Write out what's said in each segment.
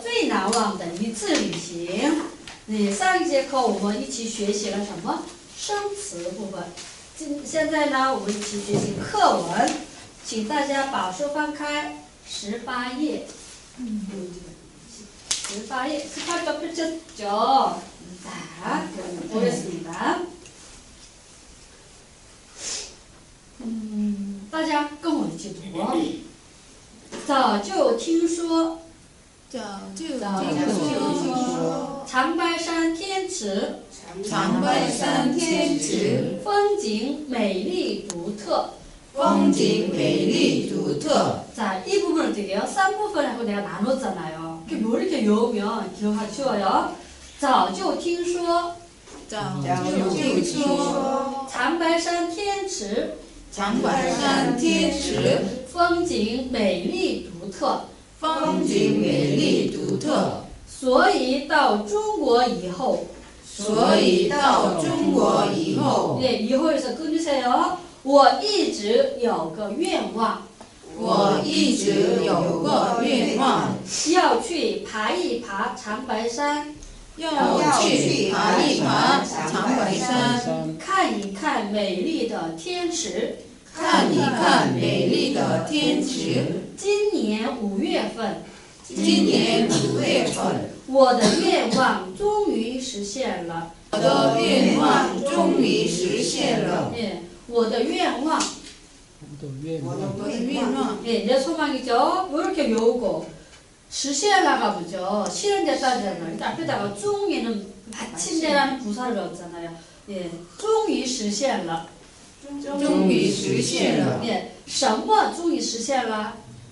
最难忘的一次旅行。你上一节课我们一起学习了什么？生词部分。现在呢，我们一起学习课文，请大家把书翻开十八页。嗯，十八页，十八页不就就啊？我也是你。嗯，大家跟我一起读。早就听说。 早就早就听听说长白山天池长白山天池风景美丽独特。风景美丽独特。 자, 이 부분을 어떻게 해요? 3부분하고 내가 나눴잖아요. 이렇게 뭐 이렇게 외우면 기억하기 쉬워요. 早就听说早就听说长白山天池长白山天池风景美丽独特， 风景美丽独特，所以到中国以后，所以到中国以后，那一会是根据赛哦，我一直有个愿望，我一直有个愿望，要去爬一爬长白山，要去爬一爬长白山，看一看美丽的天池，看一看美丽的天池。今年五月份，今年五月份，我的愿望终于实现了。我的愿望终于实现了。 예, 我的愿望， 또 위에 뭐 我的愿望 예, 내 소망이죠. 뭐 이렇게 외우고实现라가 보죠. 실현됐다잖아요. 일단 앞에다가终于는 마침내라는 부사를 넣었잖아요. 예, 终于实现了.终于实现了。 예, 什么终于实现了?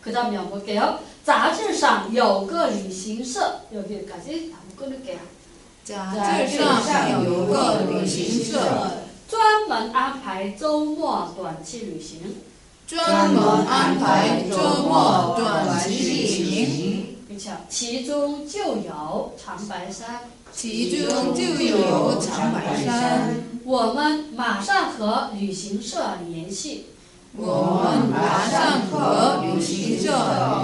그 다음에 볼게요. 杂志上有个旅行社 여기까지 한번 끊을게요. 杂志上有个旅行社，专门安排周末短期旅行。专门安排周末短期旅行， 그렇죠. 其中就有长白山。其中就有长白山。我们马上和旅行社联系， 我们马上和旅行社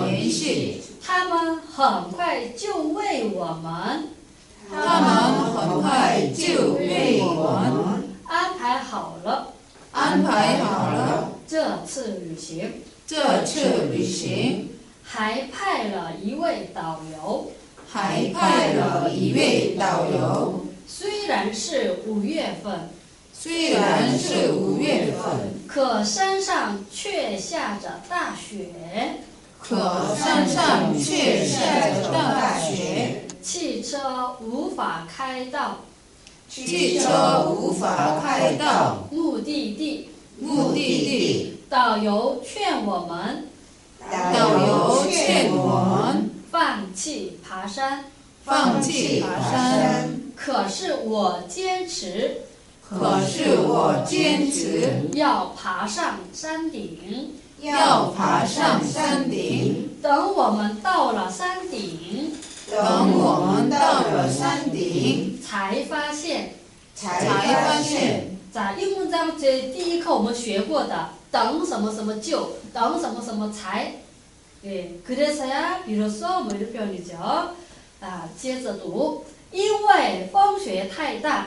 联系，他们很快就为我们。他们很快就为我们。安排好了。安排好了。这次旅行，这次旅行，还派了一位导游。还派了一位导游。虽然是五月份，虽然是五月份，可山上却下着大雪，可山上却下着大雪，汽车无法开到汽车无法开到目的地。目的地。导游劝我们。导游劝我们。放弃爬山，放弃爬山，可是我坚持可是我坚持要爬上山顶。要爬上山顶。等我们到了山顶，等我们到了山顶，才发现，才发现 자, 이 문장 제 第一课我们学过的等什么什么就等什么什么才 예, 그래서야 비로소 뭐 이런 표현이죠. 아, 接着读因为风雪太大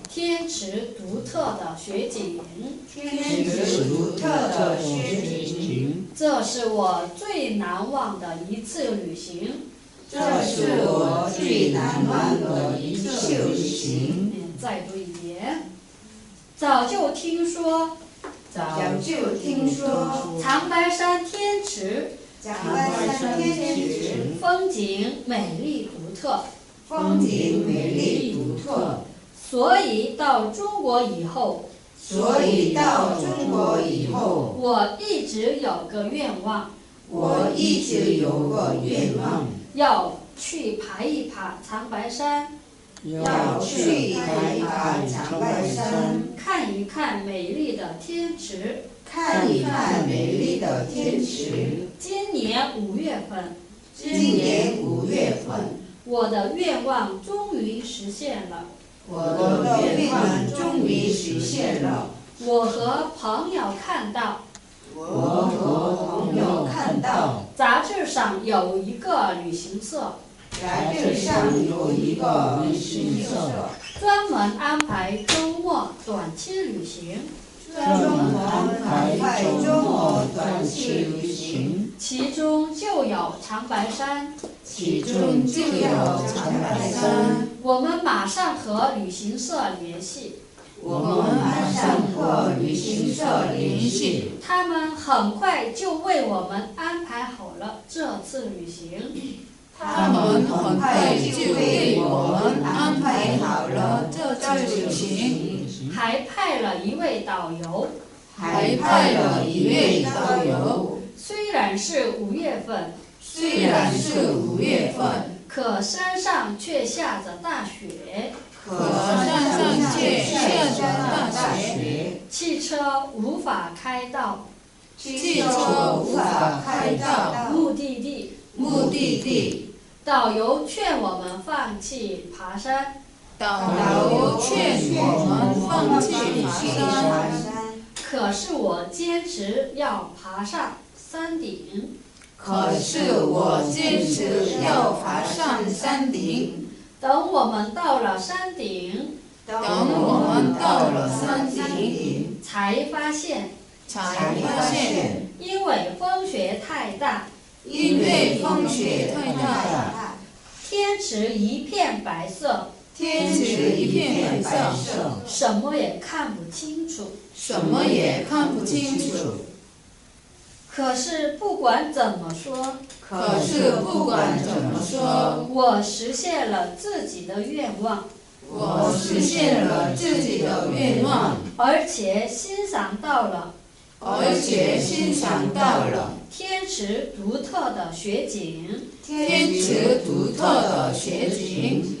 天池独特的雪景，天池独特的雪景。这是我最难忘的一次旅行。这是我最难忘的一次旅行。嗯，再读一遍。早就听说早就听说长白山天池长白山天池风景美丽独特，风景美丽独特，所以到中国以后，所以到中国以后，我一直有个愿望，我一直有个愿望，要去爬一爬长白山，要去爬一爬长白山，看一看美丽的天池。看一看美丽的天池。今年五月份，今年五月份，我的愿望终于实现了。我的愿望终于实现了。我和朋友看到。我和朋友看到，杂志上有一个旅行社，杂志上有一个旅行社，专门安排周末短期旅行，专门安排周末短期旅行，其中就有长白山。其中就有长白山。我们马上和旅行社联系，我们马上和旅行社联系，他们很快就为我们安排好了这次旅行。他们很快就为我们安排好了这次旅行，还派了一位导游。还派了一位导游。虽然是五月份，虽然是五月份，可山上却下着大雪，可山上却下着大雪，汽车无法开到汽车无法开到目的地。目的地。导游劝我们放弃爬山，导游劝我们放弃爬山，可是我坚持要爬上山顶。可是我坚持要爬上山顶。等我们到了山顶，等我们到了山顶，才发现，才发现，因为风雪太大，因为风雪太大，天池一片白色，天池一片白色，什么也看不清楚。什么也看不清楚。可是不管怎么说，可是不管怎么说，我实现了自己的愿望，我实现了自己的愿望，而且欣赏到了而且欣赏到了天池独特的雪景。天池独特的雪景。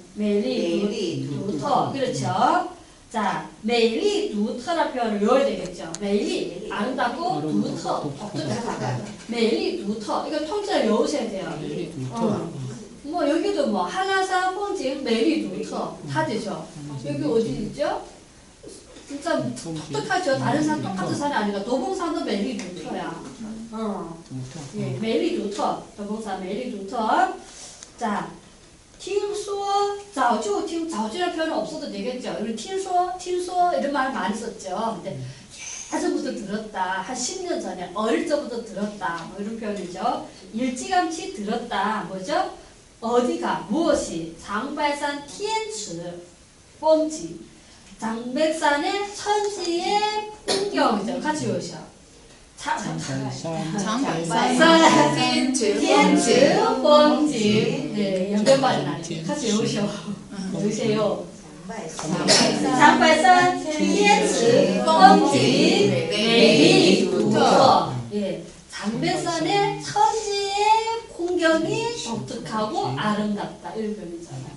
매리 두터 그렇죠. 자, 매리 두터라 표현을 외워야 되겠죠. 매리 아름답고 두터 어쩌다 매리 두터 이거 통째로 외우셔야 돼요. 어. 두터. 뭐 여기도 뭐 한라산风景 매리 두터 다 되죠. 여기 어디 있죠? 진짜 똑똑하죠. 다른 산 똑같은 산이 아니라 도봉산도 매리 두터야. 어. 예, 매리 두터 도봉산 매리 두터. 자, 자주 팀 자주라는 표현은 없어도 되겠죠. 우리 틴소 틴소 이런 말 많이 썼죠. 근데 예전부터 들었다. 한 10년 전에 어릴 적부터 들었다. 뭐 이런 표현이죠. 일찌감치 들었다. 뭐죠? 어디가 무엇이 장발산 티엔츠 뽐지 장백산의 천지의 풍경이죠. 같이 오셔. 자, 장발산 장발산天池天池风风景景，对，연변말이나 같이 외우셔. 외우세요. 장발산天池风景美丽独特. 예, 장배산의 천지의 풍경이 독특하고 아름답다. 이런 표현이잖아요.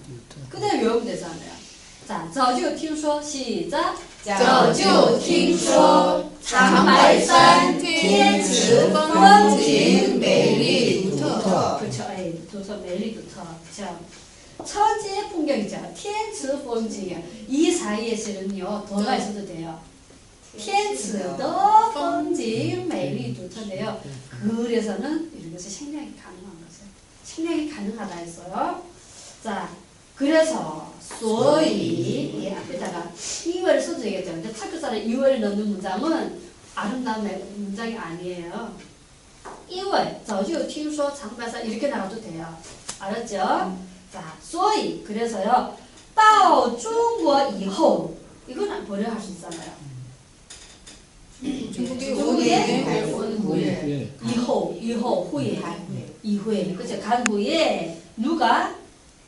그대로 외우면 되잖아요. 자, 早就听说, 시작. 早就听说长白山天池风景美丽独特。 그렇죠. 예, 도서 멜리부터 그렇죠. 천지의 풍경이죠. 天池风景. 이 사이에서는요 더가 있어도 돼요. 天池的风景美丽独特네요. 그래서는 이런 것이 생략이 가능한 거죠. 생략이 가능하다 했어요. 자, 그래서 소이 예, 앞에다가 2월 써줘야겠죠. 근데 착교사를 2월 넣는 문장은 아름다운 문장이 아니에요. 2월 저주 팀소 장발사 이렇게 나가도 돼요. 알았죠? 음. 자, 소이 그래서요. 到 중국 이후 이건 안 버려 할수 있잖아요. 중국이 오예 온 후에 이후 이후 후에 이후에 그죠? 간 후에 누가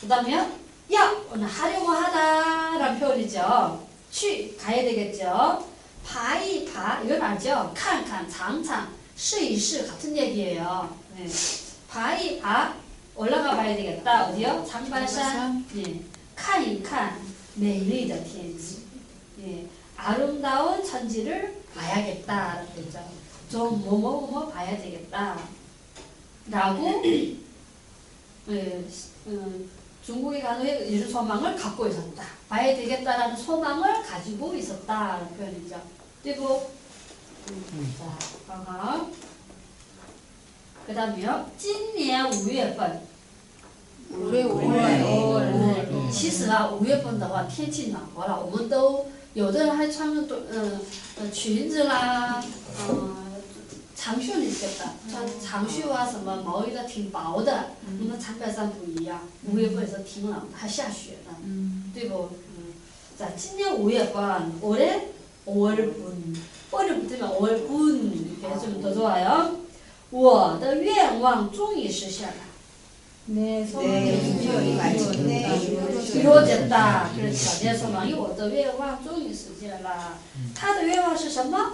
그 다음에 야, 오늘 하려고 하다 라는 표현이죠. 취, 가야 되겠죠. 바이 바 이건 알죠? 칸칸 장장 시시 같은 얘기예요. 네. 바이 바 올라가 봐야 되겠다. 어디요? 장발산. 예. 칸이칸 매일의天气. 예. 아름다운 천지를 봐야겠다라는 거죠. 좀 뭐뭐뭐 봐야 되겠다. 라고 예, 음, 중국에 가는 이런 소망을 갖고 있었다. 봐야 되겠다라는 소망을 가지고 있었다라는 표현이죠. 그리고 음, 자, 봐봐. 그 다음에요. 今年五月份 올해 5 5월 月，其实啊，五月份的话天气暖和了，我们都有的人还穿着短呃呃裙子啦，嗯、 长袖你觉得穿长袖啊什么毛衣的挺薄的，我们长白山不一样，五月份是挺冷的，还下雪呢，对不？嗯，자今年五月份，올해5월 분， 월을 붙으면 5월 분 이렇게 해주면 더 좋아요. 我的愿望终于实现了。 네, 소망이 이루어졌다. 그렇죠. 내 소망이 我的愿望终于实现了。他的愿望是什么？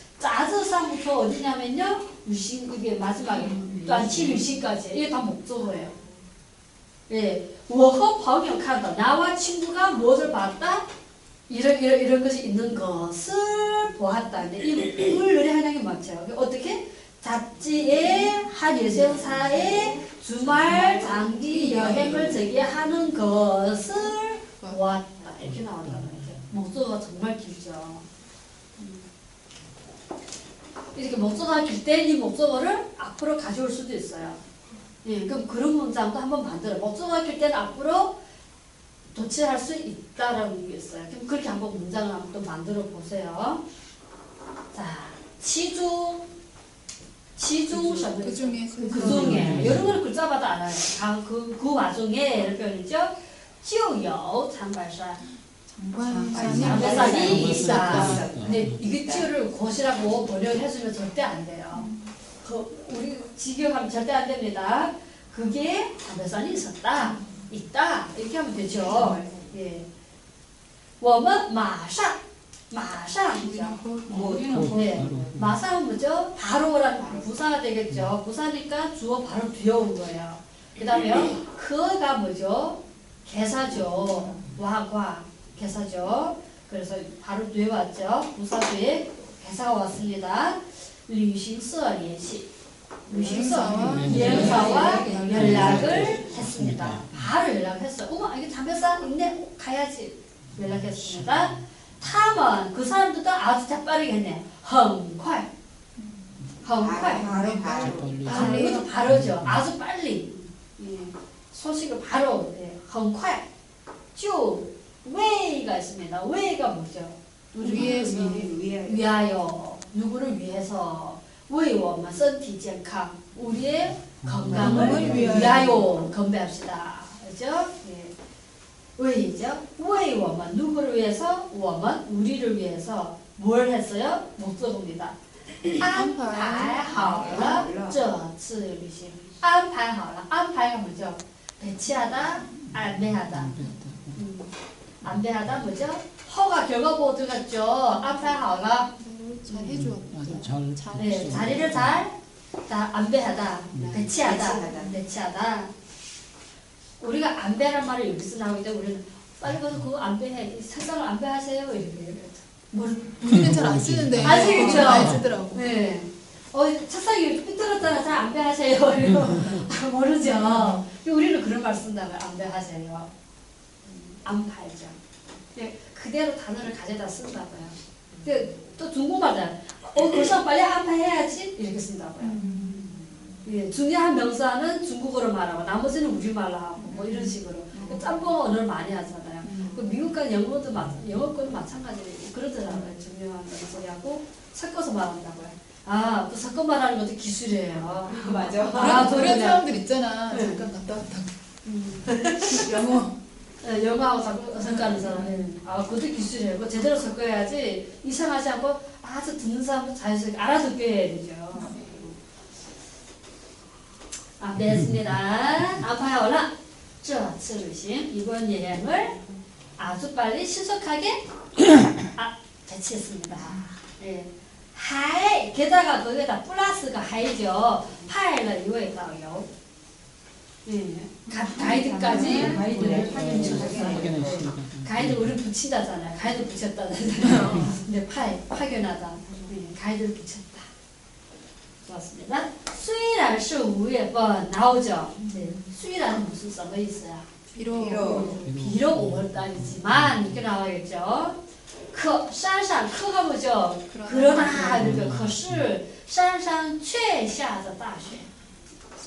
짜즈상부터 어디냐면요. 유신 이게 마지막에短期 유신까지 이게 다 목적어예요. 예, 我和朋友看到 나와 친구가 무엇을 봤다? 이런 이런 이런 것이 있는 것을 보았다. 근데 이 을을이 한양이 맞죠. 어떻게? 잡지에 한 예생사의 주말 장기 여행을 제기하는 것을 보았다. 이렇게 나온다는 거죠. 목소가 정말 길죠. 음. 이렇게 목소가 길 때 이 목소를 앞으로 가져올 수도 있어요. 예, 그럼 그런 문장도 한번 만들어. 목소가 길 때는 앞으로 도치할 수 있다라는 게 있어요. 그럼 그렇게 한번 문장을 한번 또 만들어 보세요. 자, 치중, 치중 셔 그 중에서 그 중에 이런 거는 글자마다 알아요. 다 그, 그 와중에 이런 표현이죠. 就有长白山 장발산이 장발산이 있다. 있다. 근데 이게 치유를 곧이라고 번역해주면 절대 안 돼요. 그 우리 직역하면 절대 안 됩니다. 그게 장발산이 있었다, 있다 이렇게 하면 되죠. 예. 我们马上 마상이죠. 곧 네. 바로 마상은 뭐죠? 바로란 부사가 되겠죠. 부사니까 주어 바로 뒤에 온 거예요. 그 다음에 그가 뭐죠? 개사죠. 와과 개사죠. 그래서 바로 뒤에 왔죠. 부사주에 개사가 왔습니다. 류신서 예시. 류신서 예사와 연락을 했습니다. 바로 연락했어. 어머 이게 담배싸 있네. 가야지. 연락했습니다. 탐은 그 사람들도 아주 재빠르겠네. 헝콸. 헝콸. 바로 바로. 바로 아, 이것도 바로죠. 아주 빨리. 예. 소식을 바로 예, 헝콸. 쭉. 就, 왜가 있습니다. 왜가 뭐죠? 위에서 예, 위하여. 누구를 위해서. 为我们身体健康. 우리의 건강을 건강을 위하여. 위하여 건배합시다. 그죠? 예. 왜이죠? 为我们 누구를 위해서? 我们 우리를 위해서 뭘 했어요? 목적입니다. 安排好了这次旅行. 安排好了. 안排가 뭐죠? 배치하다, 안배하다. 음, 안 되나다 뭐죠? 허가 결과보고 들어갔죠. 앞에 하가 잘 해줘. 맞아, 잘. 잘 네, 자리를 잘 자, 안배하다, 음. 배치하다. 배치하다. 배치하다. 우리가 안배란 말을 여기서 나오는데 우리는 빨리 가서 그 안배해. 세상을 안배하세요. 이렇게. 우리는 잘 안 쓰는데. 안 쓰겠죠. 안 쓰더라고. 네. 어, 책상이 삐뚤었잖아. 잘 안배하세요. 아, 모르죠. 우리는 그런 말 쓴다고요. 안배하세요. 음, 안 팔죠. 네, 그대로 단어를 가져다 쓴다고요. 근데 또 중국말은 어, 벌써 빨리 안배해야지 이렇게 쓴다고요. 예, 중요한 명사는 중국어로 말하고 나머지는 우리말로 하고 뭐 이런 식으로 그 짬뽕 언어를 많이 하잖아요. 그 미국과 영어도 마, 영어권도 마찬가지로 그러더라고요. 중요한 명사하고 섞어서 말한다고요. 아, 또 섞어 말하는 것도 기술이에요. 맞아. 아, 그런. 사람들 있잖아. 네. 잠깐 갔다 왔다. 음. 영어. 예, 영화하고 섞어하는 사람. 음. 아, 그것도 기술이에요. 그 제대로 섞어야지 이상하지 않고 아주 듣는 사람도 자연스럽게 알아듣게 해야 되죠. 아, 됐습니다. 아파요, 올라. 자, 슬으심 이번 예행을 아주 빨리 신속하게 아, 배치했습니다. 예. 하이, 게다가 거기다 플러스가 하이죠. 파일을 이거에 따요. 예. 가, 가이드까지 가이드를 확인해주셨어요. 확인했습니다. 가이드 우리 붙이다잖아요. 가이드 붙였다잖아요. 근데 파 파견하다. 네, 가이드를 붙였다. 좋았습니다. 虽然是五月份 나오죠. 네. 虽然 무슨 什么 있어요? 비록. 음. 비록 5월달이지만 이렇게 나와야겠죠. 可山上 그가 뭐죠? 그러나 이렇게 可是山上却下着大雪.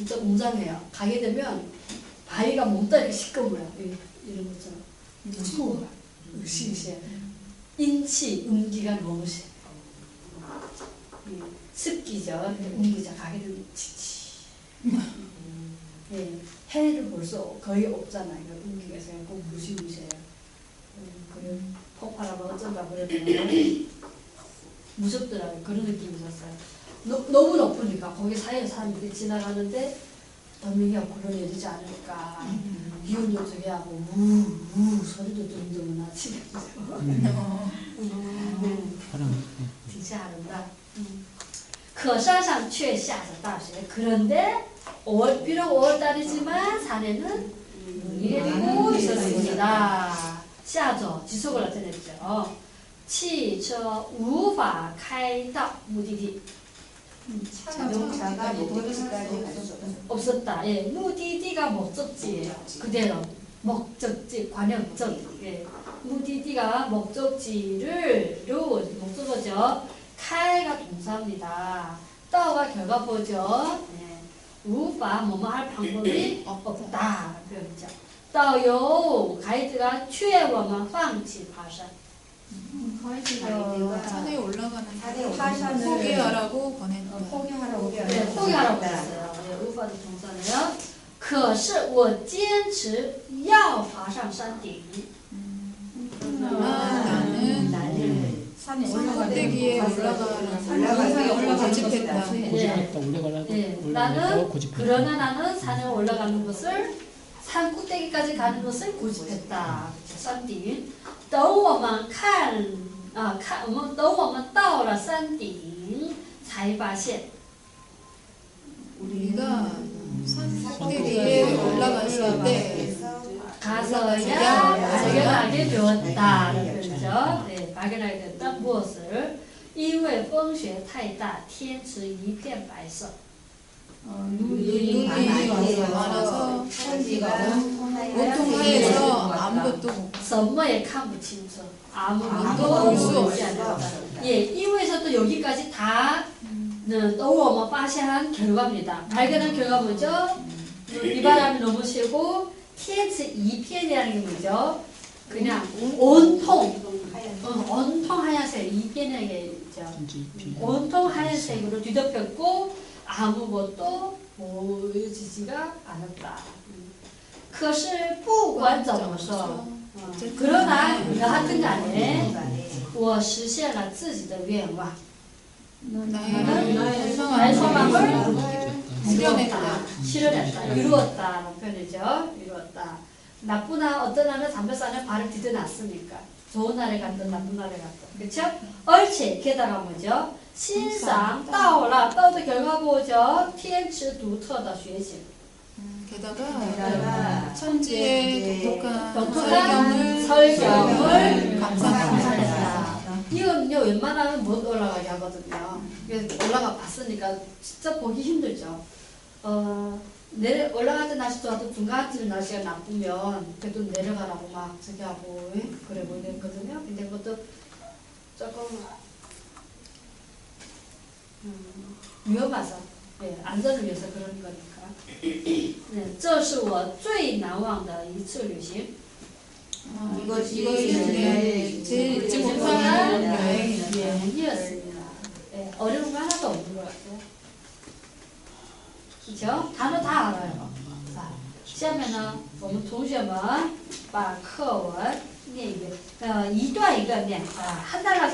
예, 진짜 웅장해요. 가게 되면 바위가 몸다 이렇게 시꺼매요. 이- 이런 것처럼. 너무 으시으시해. 인치, 음기가 너무 세. 예, 습기죠. 근데 음기자 가게 되면 지치. 예, 해를 볼 수 거의 없잖아요. 음기가. 꼭 무시무시해요. 음, 그래 폭발하고 어쩐다 그러면 무섭더라고요. 그런 느낌이 있었어요. 너, 너무 높으니까 거기 사이에 사람들이 지나가는데 덤이가 굴러내리지 않을까. 기운 요쪽에 하고 우우 소리도 둥둥 나지. 음, 바람 挺吓人的。可山上却下着大雪. 그런데 5월, 비록 5월달이지만 산에는 눈이 내리고 있었습니다. 下着 지속을 나타냈죠. 汽车无法开到目的地. 차가 목적지까지 없었다. 예, 무디디가 목적지 그대로 목적지, 관역적. 예, 무디디가 목적지를로 목적어죠. 칼가 동사입니다. 떠가 결과보죠. 예, 우바 뭐뭐 할 방법이 없다. 그렇죠. 떠요 가이드가 취해 워만 황치 파산. 弃爬山. 어, 산에 올라가는 산에 화산을 올라가는 포기하라고 보냈다. 포기하라고 네, 포기하라고 했어요. 네, 우파도 동사네요. 可是我坚持要爬上山顶. 아, 나는 산에 꼭대기에 올라가는 올라가는 올라가 고집했다. 고집했다 올라가라 네, 올라가고 나는 고집했다. 그러나 나는 산에 올라가는 것을 산 꼭대기까지 가는 것을 고집했다. 山顶.等我们看啊看我们等我们到了山顶才发现 우리가 산 꼭대기에 올라갔을 때 가서야 발견하게 되었다는 표현이죠. 네, 발견하게 됐다. 무엇을? 因为风雪太大，天池一片白色。 눈이 많아서 천지가 온통 하얘서 아무것도 못 什么也看不清楚， 아무것도 볼수 볼 없어. 수 없다. 예, 因为서또 여기까지 다 는, 또我们发现한 결과입니다. 발견한 결과 뭐죠? 비바람이 너무 세고 TH 2편이라는 게 뭐죠? 그냥 온통, 어, 온통 하얀색 2편이라는 게 있죠. 천지 피 온통 하얀색으로 뒤덮였고 아무것도 보여지지가 않았다. 可是不管怎么说， 그러나 여하튼 간에 我实现了自己的愿望。 나의 나의 소망을 소망을 실현했다. 실현했다. 이루었다라는 표현이죠. 이루었다. 나쁘나 어떤 날은 담배산에 발을 디뎌놨으니까. 좋은 날에 갔든 나쁜 날에 갔든. 그쵸? 얼체 게다가 뭐죠? 신상 따오라 떠도 결과 보죠. 天池独特的学习. 게다가 천지의 독특한 독특한 설경을 설경을 감상했다. 감상했다. 이거는요 웬만하면 못 올라가게 하거든요. 그래서 올라가 봤으니까 진짜 보기 힘들죠. 어, 내려 올라갈 때 날씨 좋아도 중간쯤 날씨가 나쁘면 그래도 내려가라고 막 저기 하고 예? 그래 보이거든요. 근데 그것도 조금 음, 위험해서 예, 안전을 위해서 그런 거니까. 네, 这是我最难忘的一次旅行。 이것이 이것이 내 제일 잊지 못하는 여행이다. 여행이었습니다. 예, 어려운 거 하나도 없는 것 같아요. 그죠? 단어 다 알아요. 자, 下面呢，我们同学们把课文念一遍，呃，一段一个念啊，한달러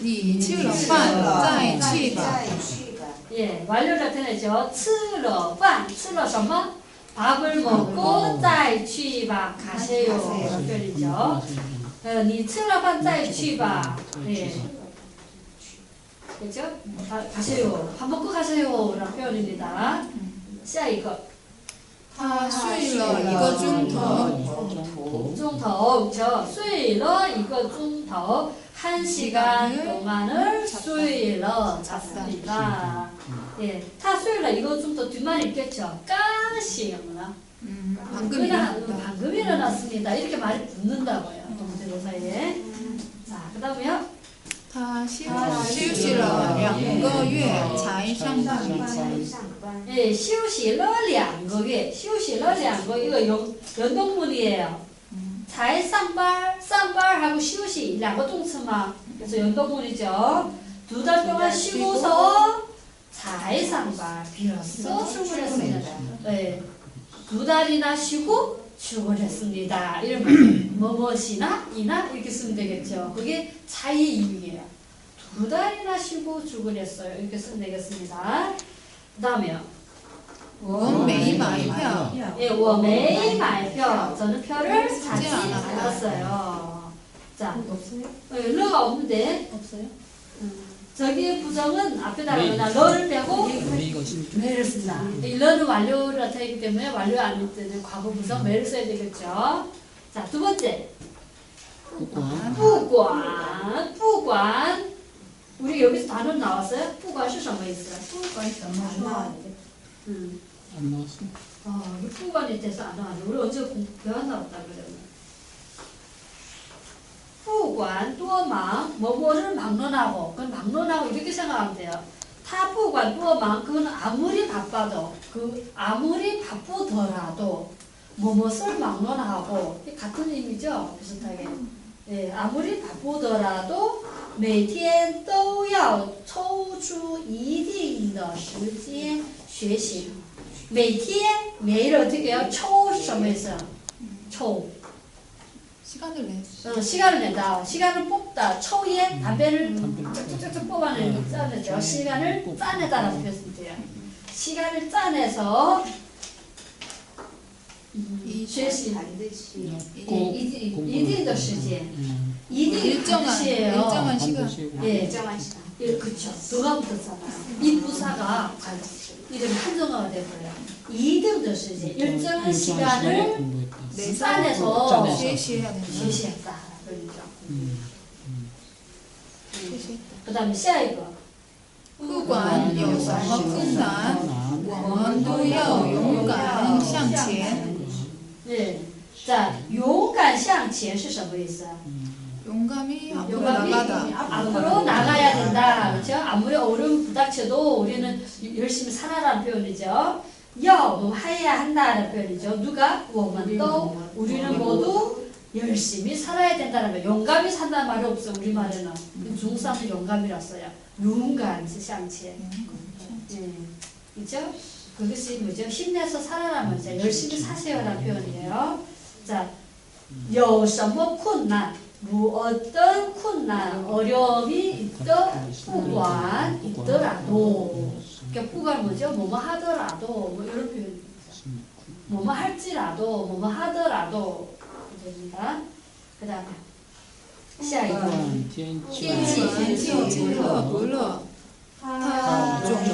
니 치러반 짜이 치바 也完了的표현이죠吃了饭，吃了什么？밥을먹고再去吧，가세요。的표현이죠呃，你吃了饭再去吧。예. 그죠? 가, 가세요. 밥 먹고 가세요. 라는 표현입니다. 下一个 다 쉬러 이거 좀더 钟头, 그쵸? 睡了 이거 钟头. 한 시간 동안을 睡了 잤습니다. 예, 他睡了 이거 좀 더 뒷말이 있겠죠? 刚醒了. 음, 방금 그냥 일어났다. 방금 일어났습니다. 이렇게 말이 붙는다고요. 동사에. 자, 그 다음에요. 他休休息了两个月才上班。 예, 休息了两个月,休息了两个月 이거 연, 연동문이에요. 잘 쌈발, 쌈발하고 쉬우시 라고 동스마 그래서 연동물이죠. 두 달 동안 쉬고서 잘 쌈발 빌었어 출근을 했습니다. 네. 두 달이나 쉬고 출근했습니다. 이러면 뭐뭐시나 이나 이렇게 쓰면 되겠죠. 그게 자의 이유예요. 두 달이나 쉬고 출근했어요. 이렇게 쓰면 되겠습니다. 그 다음에요. 我没买票， 예, 我没买票. 저는 표를 사지 않았어요. 자, 없어요? 러가 없는데 없어요? 저기 부정은 앞에다가 네. 그냥 러를 빼고 메이가 심 매를 쓴다. 이 러는 완료를 나타내기 때문에 완료 안 할 때는 과거 부정 매를 써야 되겠죠. 자, 두 번째. 부관 不管不管 우리 여기서 단어 나왔어요? 不管是什么意思? 不管什么话 음. 안 나왔어. 아, 이 부관에 대해서 안 나왔네. 우리 언제 공- 배웠나 보다 그러면. 不管多忙, 뭐뭐를 막론하고, 그건 막론하고 이렇게 생각하면 돼요. 타不管多忙, 그건 아무리 바빠도, 그 아무리 바쁘더라도 뭐뭐를 막론하고 이게 같은 의미죠, 비슷하게. 예, 아무리 바쁘더라도 每天都要抽出一定的时间学习。 매일 매일 어떻게 해요? 초점에서 초 시간을 내. 어, 시간을 낸다。 시간을 뽑다。 초에 담배를 쭉쭉쭉 뽑아내는 짜내죠 음。 시간을 음。 짜내다라고 음。 표현돼요 시간을 짜내서 이제시 반드시 이들도 시지 이들 일정한 시예요. 일정한 시간. 예. 일정한 시간. 예, 그쵸. 누가 붙었잖아요. 이 부사가 이름 한정어가 돼버려요. 一定的时间. 일정한 시간을 공부했다. 네. 짜내서 짜내서. 제시해야 된다 제시했다. 그러죠. 음, 제시했다 그 다음에 下一个.不管有什么困难我们都要勇敢向前 네. 자, 勇敢向前是什么意思? 용감히 앞으로 용감히 나가다 앞으로 나가야 된다. 그렇죠? 아무리 어려움 부닥쳐도 우리는 열심히 살아라는 표현이죠. 要, 뭐 해야 한다는 표현이죠. 누가? 我们都 우리는 모두 열심히 살아야 된다는 거. 용감히 산다는 말이 없어 우리말에는. 중국사는 용감이라서요.勇敢 向前. 네. 그죠? 그것이 뭐죠? 힘내서 살아라면 이제 열심히 사세요라는 표현이에요. 자, 有什么困难? 무엇든 쿤나 어려움이 있던 후관 있더라도 그러니까 후관 뭐죠? 뭐뭐 하더라도 뭐 이런 표현 뭐뭐 할지라도 뭐뭐 하더라도 됩니다. 그 다음에 下一个天气晴乐不乐好种